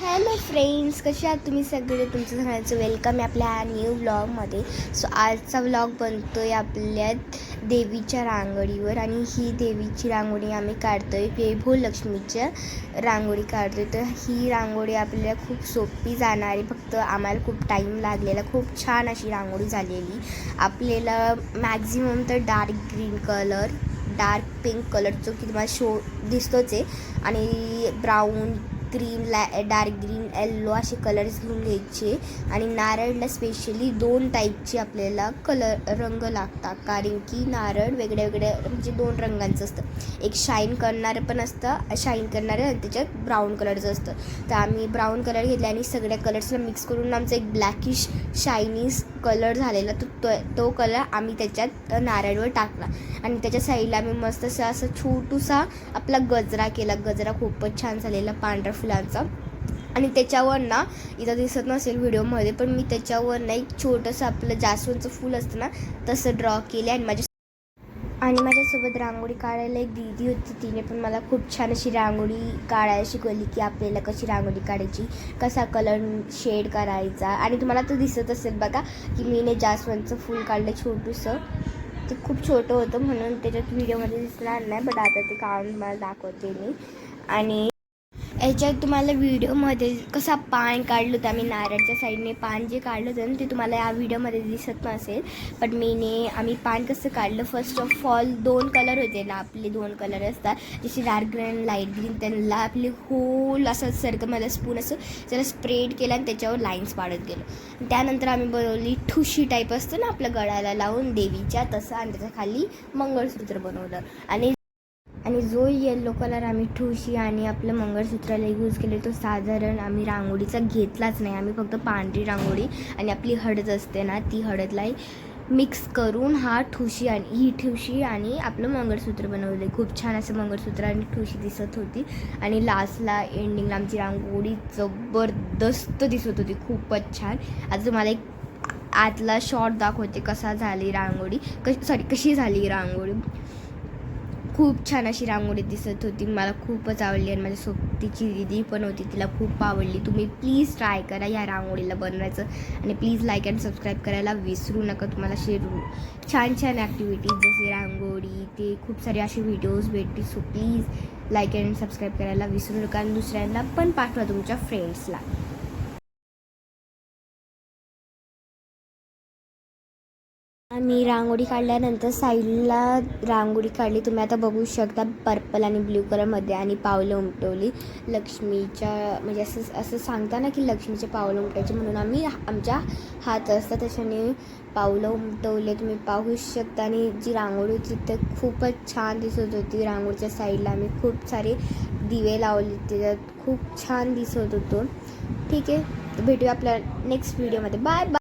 Hello friends कसे आहात तुम्ही सगळे? तुमचं सगळ्यांचं वेलकम आहे आपल्या न्यू ब्लॉगमध्ये सो आजचा ब्लॉग बनतो आहे आपल्या देवीच्या रांगोळीवर आणि ही देवीची रांगोळी आम्ही काढतो आहे लक्ष्मीच्या रांगोळी काढतो आहे तर ही रांगोळी आपल्याला खूप सोपी जाणारी फक्त आम्हाला खूप टाईम लागलेला. खूप छान अशी रांगोळी झालेली. आपल्याला मॅक्झिमम तर dark green colour dark pink कलरचं की तुम्हाला शो दिसतोच आहे. आणि ब्राऊन ग्रीन ला डार्क ग्रीन येल्लो असे कलर्स घेऊन घ्यायचे. आणि नारळला स्पेशली दोन टाईपचे आपल्याला कलर रंग लागतात. कारण की नारळ वेगळ्या वेगळ्या म्हणजे दोन रंगांचं असतं. एक शाईन करणारं पण असतं शाईन करणारं आणि त्याच्यात ब्राऊन कलरचं असतं. तर आम्ही ब्राऊन कलर घेतला आणि सगळ्या कलर्सला मिक्स करून आमचा एक ब्लॅकिश शायनीज कलर झालेला तो तो तो कलर आम्ही त्याच्यात नारळवर टाकला. आणि त्याच्या साईडला आम्ही मस्त असं असं छोटूसा आपला गजरा केला. गजरा खूपच छान झालेला पांढरा फुलांचा. आणि त्याच्यावर ना इथं दिसत नसेल व्हिडिओमध्ये पण मी त्याच्यावर ना एक छोटंसं आपलं जास्वंदचं फूल असतं ना तसं ड्रॉ केले आणि माझ्या आणि माझ्यासोबत रांगोळी काढायला एक दीदी होती तिने पण मला खूप छान अशी रांगोळी काढायला शिकवली की आपल्याला कशी रांगोळी काढायची कसा कलर शेड करायचा. आणि तुम्हाला तर दिसत असेल बघा की मीने जास्वंदचं फूल काढलं छोटूसं. ते खूप छोटं होतं म्हणून त्याच्यात व्हिडिओमध्ये दिसणार नाही बट आता ते काढून मला दाखवते मी. आणि याच्यात तुम्हाला व्हिडिओमध्ये कसा पान काढलं होतं आम्ही नारळच्या साईडने पान जे काढलं होतं ना ते तुम्हाला या व्हिडिओमध्ये दिसत नसेल. पण मीने आम्ही पान कसं काढलं फर्स्ट ऑफ ऑल दोन कलर होते ना आपले दोन कलर असतात. जसे डार्क ग्रीन लाइट ग्रीन त्यांना आपले होल असं सर्कलमध्ये स्पून असं त्याला स्प्रेड केलं आणि त्याच्यावर लाईन्स पाडत गेलो. त्यानंतर आम्ही बनवली ठुशी टाईप असतं ना आपल्या गळ्याला लावून देवीच्या तसं आणि त्याच्याखाली मंगळसूत्र बनवलं. आणि आणि जो येल्लो कलर आम्ही ठुशी आणि आपलं मंगळसूत्राला यूज केले तो साधारण आम्ही रांगोळीचा घेतलाच नाही. आम्ही फक्त पांढरी रांगोळी आणि आपली हळद असते ना ती हळदलाही मिक्स करून हा ठुशी आणि ही ठुशी आणि आपलं मंगळसूत्र बनवले. खूप छान असं मंगळसूत्र आणि ठुशी दिसत होती. आणि लास्टला एंडिंगला आमची रांगोळी जबरदस्त दिसत होती. खूपच छान. आज तुम्हाला एक आतला शॉर्ट दाखवते कसा झाली रांगोळी. कशी सॉरी कशी झाली रांगोळी. खूप छान अशी रांगोळी दिसत होती. मला खूपच आवडली आणि माझ्या सोबतीची दिदी पण होती. तिला खूप आवडली. तुम्ही प्लीज ट्राय करा या रांगोळीला बनवायचं. आणि प्लीज लाईक अँड सबस्क्राईब करायला विसरू नका. तुम्हाला शेअर छान छान ॲक्टिव्हिटीज जसे रांगोळी ते खूप सारे असे व्हिडिओज भेटतील. So please like and subscribe करायला विसरू नका. आणि दुसऱ्यांना पण पाठवा तुमच्या फ्रेंड्सला मी रांगोळी काढल्यानंतर साईडला रांगोळी काढली. तुम्ही आता बघू शकता पर्पल आणि ब्ल्यू कलरमध्ये आणि पावलं उमटवली. लक्ष्मीच्या म्हणजे असं असं सांगता ना की लक्ष्मीचे पावलं उमटायचे म्हणून आम्ही आमच्या हात असतात त्याच्याने पावलं उमटवले. तुम्ही पाहू शकता आणि जी रांगोळी होती ते खूपच छान दिसत होती. रांगोळीच्या साईडला आम्ही खूप सारे दिवे लावले. त्याच्यात खूप छान दिसत होतो. ठीक आहे. भेटूया आपल्या नेक्स्ट व्हिडिओमध्ये बाय बाय